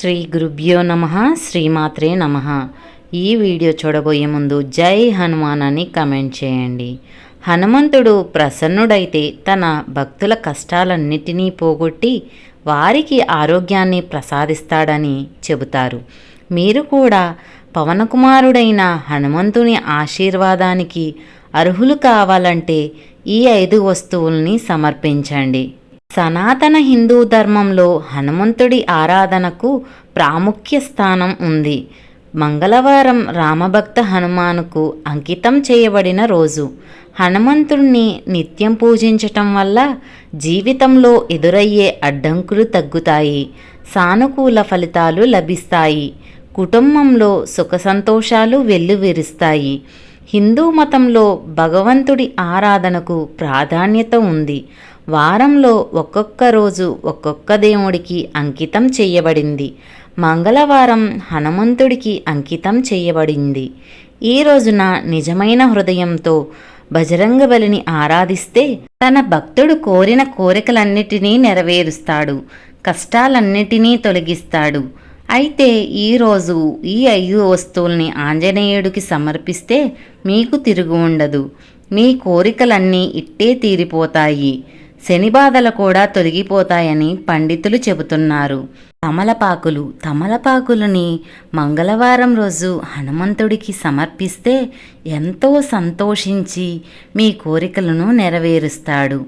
శ్రీ గురుభ్యో నమ శ్రీమాత్రే నమ. ఈ వీడియో చూడబోయే ముందు జై హనుమాన్ అని కమెంట్ చేయండి. హనుమంతుడు ప్రసన్నుడైతే తన భక్తుల కష్టాలన్నిటినీ పోగొట్టి వారికి ఆరోగ్యాన్ని ప్రసాదిస్తాడని చెబుతారు. మీరు కూడా పవనకుమారుడైన హనుమంతుని ఆశీర్వాదానికి అర్హులు కావాలంటే ఈ ఐదు వస్తువుల్ని సమర్పించండి. సనాతన హిందూ ధర్మంలో హనుమంతుడి ఆరాధనకు ప్రాముఖ్య స్థానం ఉంది. మంగళవారం రామభక్త హనుమానుకు అంకితం చేయబడిన రోజు. హనుమంతుణ్ణి నిత్యం పూజించటం వల్ల జీవితంలో ఎదురయ్యే అడ్డంకులు తగ్గుతాయి. సానుకూల ఫలితాలు లభిస్తాయి. కుటుంబంలో సుఖ సంతోషాలు వెల్లువిరుస్తాయి. హిందూ మతంలో భగవంతుడి ఆరాధనకు ప్రాధాన్యత ఉంది. వారంలో ఒక్కొక్క రోజు ఒక్కొక్క దేవుడికి అంకితం చేయబడింది. మంగళవారం హనుమంతుడికి అంకితం చేయబడింది. ఈ రోజున నిజమైన హృదయంతో బజరంగ బలిని ఆరాధిస్తే తన భక్తుడు కోరిన కోరికలన్నిటినీ నెరవేరుస్తాడు. కష్టాలన్నిటినీ తొలగిస్తాడు. అయితే ఈరోజు ఈ ఐదు వస్తువుల్ని ఆంజనేయుడికి సమర్పిస్తే మీకు తిరుగు ఉండదు. మీ కోరికలన్నీ ఇట్టే తీరిపోతాయి. శని బాధలు కూడా తొలగిపోతాయని పండితులు చెబుతున్నారు. తమలపాకులు తమలపాకులని మంగళవారం రోజు హనుమంతుడికి సమర్పిస్తే ఎంతో సంతోషించి మీ కోరికలను నెరవేరుస్తాడు.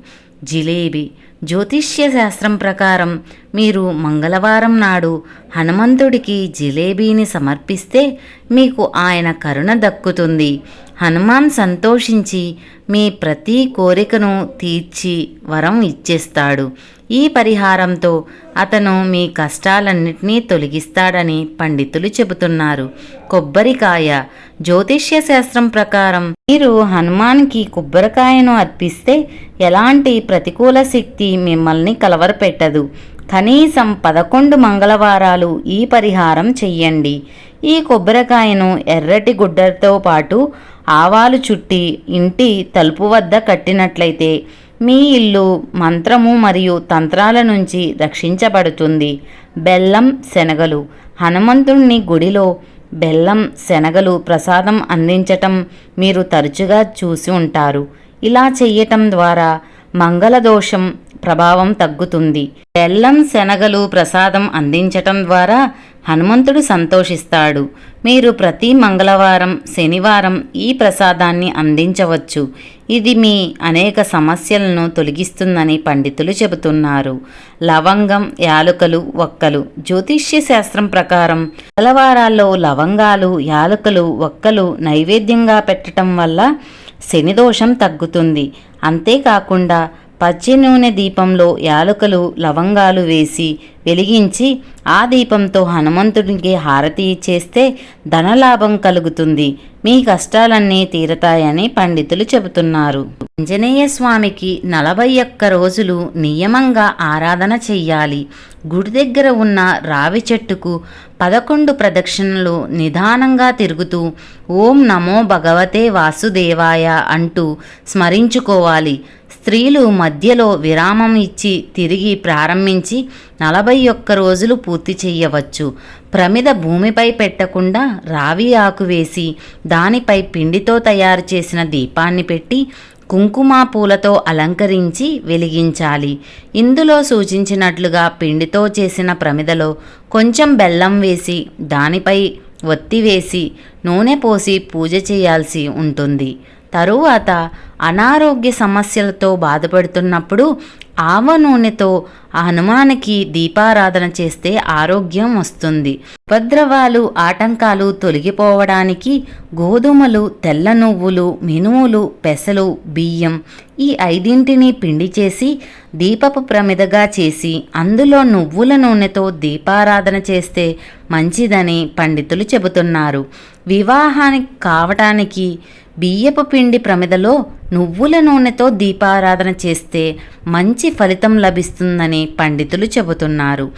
జిలేబీ జ్యోతిష్య శాస్త్రం ప్రకారం మీరు మంగళవారం నాడు హనుమంతుడికి జిలేబీని సమర్పిస్తే మీకు ఆయన కరుణ దక్కుతుంది. హనుమాన్ సంతోషించి మీ ప్రతి కోరికను తీర్చి వరం ఇచ్చేస్తాడు. ఈ పరిహారంతో అతను మీ కష్టాలన్నింటినీ తొలగిస్తాడని పండితులు చెబుతున్నారు. కొబ్బరికాయ జ్యోతిష్య శాస్త్రం ప్రకారం మీరు హనుమాన్కి కొబ్బరికాయను అర్పిస్తే ఎలాంటి ప్రతికూల శక్తి మిమ్మల్ని కలవరపెట్టదు. కనీసం పదకొండు మంగళవారాలు ఈ పరిహారం చెయ్యండి. ఈ కొబ్బరికాయను ఎర్రటి గుడ్డతో పాటు ఆవాలు చుట్టి ఇంటి తలుపు వద్ద కట్టినట్లయితే మీ ఇల్లు మంత్రము మరియు తంత్రాల నుంచి రక్షించబడుతుంది. బెల్లం శనగలు. హనుమంతుణ్ణి గుడిలో బెల్లం శనగలు ప్రసాదం అందించటం మీరు తరచుగా చూసి ఉంటారు. ఇలా చెయ్యటం ద్వారా మంగళదోషం ప్రభావం తగ్గుతుంది. బెల్లం శనగలు ప్రసాదం అందించటం ద్వారా హనుమంతుడు సంతోషిస్తాడు. మీరు ప్రతి మంగళవారం శనివారం ఈ ప్రసాదాన్ని అందించవచ్చు. ఇది మీ అనేక సమస్యలను తొలగిస్తుందని పండితులు చెబుతున్నారు. లవంగం యాలుకలు ఒక్కలు జ్యోతిష్య శాస్త్రం ప్రకారం మంగళవారాల్లో లవంగాలు యాలుకలు ఒక్కలు నైవేద్యంగా పెట్టడం వల్ల శనిదోషం తగ్గుతుంది. అంతేకాకుండా పచ్చి నూనె దీపంలో యాలకులు లవంగాలు వేసి వెలిగించి ఆ దీపంతో హనుమంతుడికి హారతి ఇచ్చేస్తే ధనలాభం కలుగుతుంది. మీ కష్టాలన్నీ తీరతాయని పండితులు చెబుతున్నారు. ఆంజనేయ స్వామికి నలభై ఒక్క రోజులు నియమంగా ఆరాధన చెయ్యాలి. గుడి దగ్గర ఉన్న రావి చెట్టుకు పదకొండు ప్రదక్షిణలు నిదానంగా తిరుగుతూ ఓం నమో భగవతే వాసుదేవాయ అంటూ స్మరించుకోవాలి. స్త్రీలు మధ్యలో విరామం ఇచ్చి తిరిగి ప్రారంభించి నలభై ఒక్క రోజులు పూర్తి చేయవచ్చు. ప్రమిద భూమిపై పెట్టకుండా రావి ఆకు వేసి దానిపై పిండితో తయారు చేసిన దీపాన్ని పెట్టి కుంకుమ పూలతో అలంకరించి వెలిగించాలి. ఇందులో సూచించినట్లుగా పిండితో చేసిన ప్రమిదలో కొంచెం బెల్లం వేసి దానిపై ఒత్తి వేసి నూనె పోసి పూజ చేయాల్సి ఉంటుంది. తరువాత అనారోగ్య సమస్యలతో బాధపడుతున్నప్పుడు ఆవ నూనెతో ఆ హనుమానికి దీపారాధన చేస్తే ఆరోగ్యం వస్తుంది. ఉపద్రవాలు ఆటంకాలు తొలగిపోవడానికి గోధుమలు తెల్ల నువ్వులు మినుములు పెసలు బియ్యం ఈ ఐదింటిని పిండి చేసి దీపపు ప్రమిదగా చేసి అందులో నువ్వుల నూనెతో దీపారాధన చేస్తే మంచిదని పండితులు చెబుతున్నారు. వివాహానికి కావటానికి బియ్యపు పిండి ప్రమిదలో నువ్వుల నూనెతో దీపారాధన చేస్తే మంచి ఫలితం లభిస్తుందని పండితులు చెబుతున్నారు.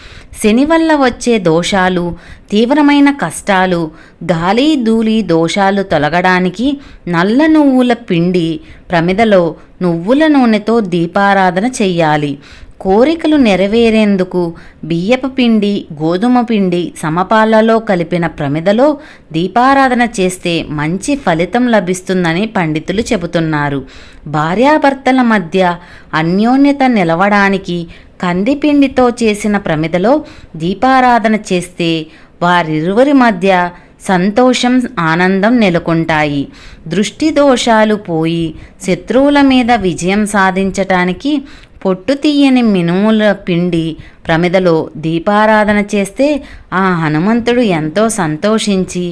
శని వల్ల వచ్చే దోషాలు తీవ్రమైన కష్టాలు గాలి ధూళి దోషాలు తొలగడానికి నల్ల నువ్వుల పిండి ప్రమిదలో నువ్వుల నూనెతో దీపారాధన చెయ్యాలి కోరికలు నెరవేరేందుకు బియ్యపు పిండి గోధుమ పిండి సమపాలలో కలిపిన ప్రమిదలో దీపారాధన చేస్తే మంచి ఫలితం లభిస్తుందని పండితులు చెబుతున్నారు. భార్యాభర్తల మధ్య అన్యోన్యత నిలవడానికి కందిపిండితో చేసిన ప్రమిదలో దీపారాధన చేస్తే వారిరువురి మధ్య సంతోషం ఆనందం నెలకొంటాయి. దృష్టి దోషాలు పోయి శత్రువుల మీద విజయం సాధించటానికి పొట్టు తీయని మినుముల పిండి ప్రమిదలో దీపారాధన చేస్తే ఆ హనుమంతుడు ఎంతో సంతోషించి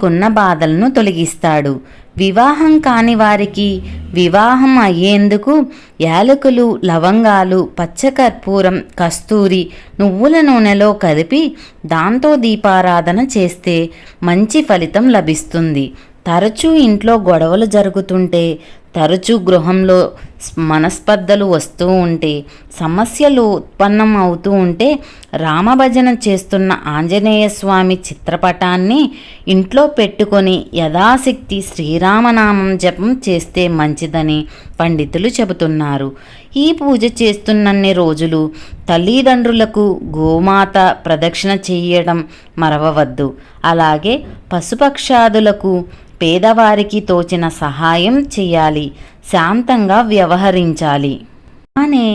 కొన్న బాధలను తొలగిస్తాడు. వివాహం కాని వారికి వివాహం అయ్యేందుకు యాలకులు లవంగాలు పచ్చకర్పూరం కస్తూరి నువ్వుల నూనెలో కలిపి దాంతో దీపారాధన చేస్తే మంచి ఫలితం లభిస్తుంది. తరచూ ఇంట్లో గొడవలు జరుగుతుంటే తరచూ గృహంలో మనస్పర్ధలు వస్తూ ఉంటే సమస్యలు ఉత్పన్నం అవుతూ ఉంటే రామభజన చేస్తున్న ఆంజనేయ స్వామి చిత్రపటాన్ని ఇంట్లో పెట్టుకొని యథాశక్తి శ్రీరామనామం జపం చేస్తే మంచిదని పండితులు చెబుతున్నారు. ఈ పూజ చేస్తున్నన్ని రోజులు తల్లిదండ్రులకు గోమాత ప్రదక్షిణ చేయడం మరవవద్దు. అలాగే పశుపక్షాదులకు పేదవారికి తోచిన సహాయం చేయాలి. శాంతంగా వ్యవహరించాలి. కానీ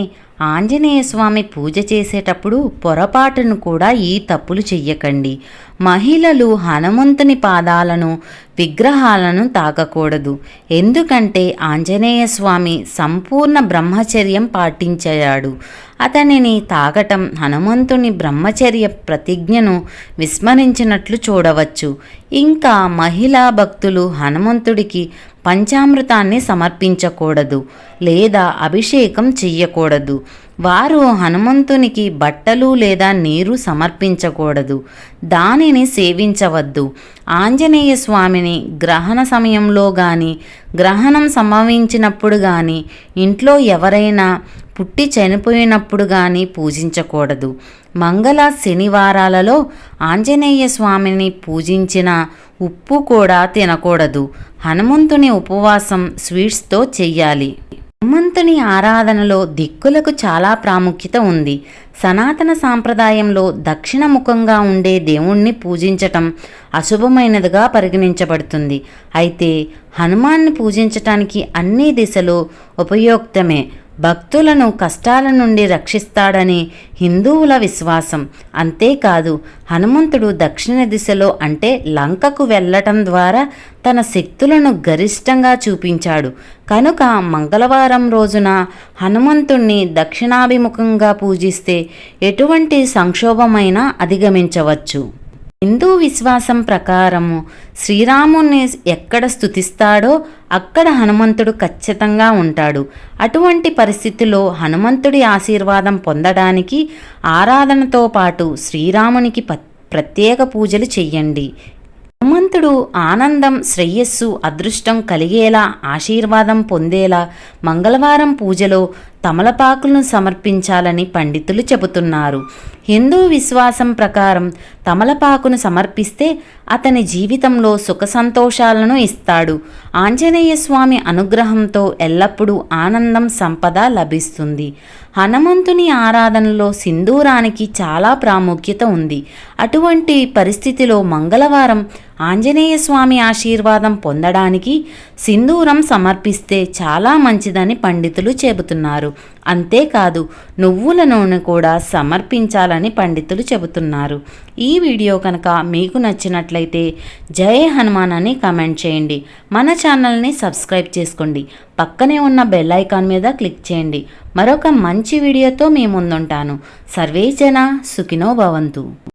ఆంజనేయ స్వామి పూజ చేసేటప్పుడు పొరపాటును కూడా ఈ తప్పులు చెయ్యకండి. మహిళలు హనుమంతుని పాదాలను విగ్రహాలను తాకకూడదు. ఎందుకంటే ఆంజనేయ స్వామి సంపూర్ణ బ్రహ్మచర్యం పాటించాడు. అతనిని తాకటం హనుమంతుని బ్రహ్మచర్య ప్రతిజ్ఞను విస్మరించినట్లు చూడవచ్చు. ఇంకా మహిళా భక్తులు హనుమంతుడికి పంచామృతాన్ని సమర్పించకూడదు లేదా అభిషేకం చెయ్యకూడదు. వారు హనుమంతునికి బట్టలు లేదా నీరు సమర్పించకూడదు. దానిని సేవించవద్దు. ఆంజనేయ స్వామిని గ్రహణ సమయంలో కానీ గ్రహణం సంభవించినప్పుడు కానీ ఇంట్లో ఎవరైనా పుట్టి చనిపోయినప్పుడు కానీ పూజించకూడదు. మంగళ శనివారాలలో ఆంజనేయ స్వామిని పూజించిన ఉప్పు కూడా తినకూడదు. హనుమంతుని ఉపవాసం స్వీట్స్తో చెయ్యాలి. హనుమంతుని ఆరాధనలో దిక్కులకు చాలా ప్రాముఖ్యత ఉంది. సనాతన సాంప్రదాయంలో దక్షిణముఖంగా ఉండే దేవుణ్ణి పూజించటం అశుభమైనదిగా పరిగణించబడుతుంది. అయితే హనుమాన్ని పూజించటానికి అన్ని దిశలు ఉపయోక్తమే. భక్తులను కష్టాల నుండి రక్షిస్తాడని హిందువుల విశ్వాసం. అంతేకాదు హనుమంతుడు దక్షిణ దిశలో అంటే లంకకు వెళ్ళటం ద్వారా తన శక్తులను గరిష్టంగా చూపించాడు. కనుక మంగళవారం రోజున హనుమంతుణ్ణి దక్షిణాభిముఖంగా పూజిస్తే ఎటువంటి సంక్షోభమైనా అధిగమించవచ్చు. హిందూ విశ్వాసం ప్రకారము శ్రీరాముని ఎక్కడ స్థుతిస్తాడో అక్కడ హనుమంతుడు ఖచ్చితంగా ఉంటాడు. అటువంటి పరిస్థితిలో హనుమంతుడి ఆశీర్వాదం పొందడానికి ఆరాధనతో పాటు శ్రీరామునికి ప్రత్యేక పూజలు చెయ్యండి. హనుమంతుడు ఆనందం శ్రేయస్సు అదృష్టం కలిగేలా ఆశీర్వాదం పొందేలా మంగళవారం పూజలో తమలపాకులను సమర్పించాలని పండితులు చెబుతున్నారు. హిందూ విశ్వాసం ప్రకారం తమలపాకును సమర్పిస్తే అతని జీవితంలో సుఖ సంతోషాలను ఇస్తాడు. ఆంజనేయ స్వామి అనుగ్రహంతో ఎల్లప్పుడూ ఆనందం సంపద లభిస్తుంది. హనుమంతుని ఆరాధనలో సింధూరానికి చాలా ప్రాముఖ్యత ఉంది. అటువంటి పరిస్థితిలో మంగళవారం ఆంజనేయ స్వామి ఆశీర్వాదం పొందడానికి సింధూరం సమర్పిస్తే చాలా మంచిదని పండితులు చెబుతున్నారు. చెబుతున్నారు అంతేకాదు నువ్వుల నూనె కూడా సమర్పించాలని పండితులు చెబుతున్నారు. ఈ వీడియో కనుక మీకు నచ్చినట్లయితే జయ హనుమాన్ అని కామెంట్ చేయండి. మన ఛానల్ని సబ్స్క్రైబ్ చేసుకోండి. పక్కనే ఉన్న బెల్ ఐకాన్ మీద క్లిక్ చేయండి. మరొక మంచి వీడియోతో మీ ముందుంటాను. సర్వే జన సుఖినో భవంతు.